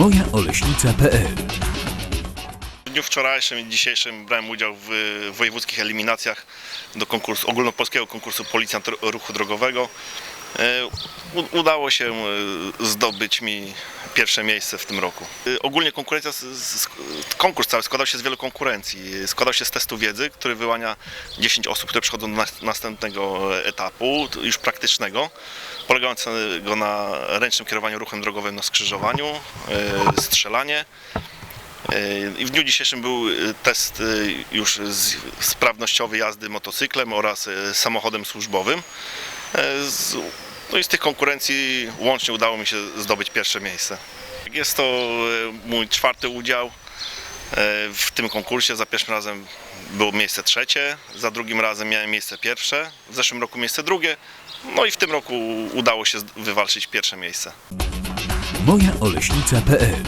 mojaoleśnica.pl W dniu wczorajszym i dzisiejszym brałem udział w wojewódzkich eliminacjach do konkursu, ogólnopolskiego konkursu Policjant Ruchu Drogowego. E, Udało się e, zdobyć mi pierwsze miejsce w tym roku. E, Ogólnie konkurencja, konkurs cały składał się z wielu konkurencji. Składał się z testu wiedzy, który wyłania 10 osób, które przechodzą do nas- następnego etapu, już praktycznego, polegającego na ręcznym kierowaniu ruchem drogowym na skrzyżowaniu, strzelanie, i w dniu dzisiejszym był test już sprawnościowy jazdy motocyklem oraz samochodem służbowym. E, Z, no i z tych konkurencji łącznie udało mi się zdobyć pierwsze miejsce. Jest to y, mój czwarty udział e, w tym konkursie. Za pierwszym razem było miejsce trzecie, za drugim razem miałem miejsce pierwsze, w zeszłym roku miejsce drugie. No i w tym roku udało się wywalczyć pierwsze miejsce. mojaoleśnica.pl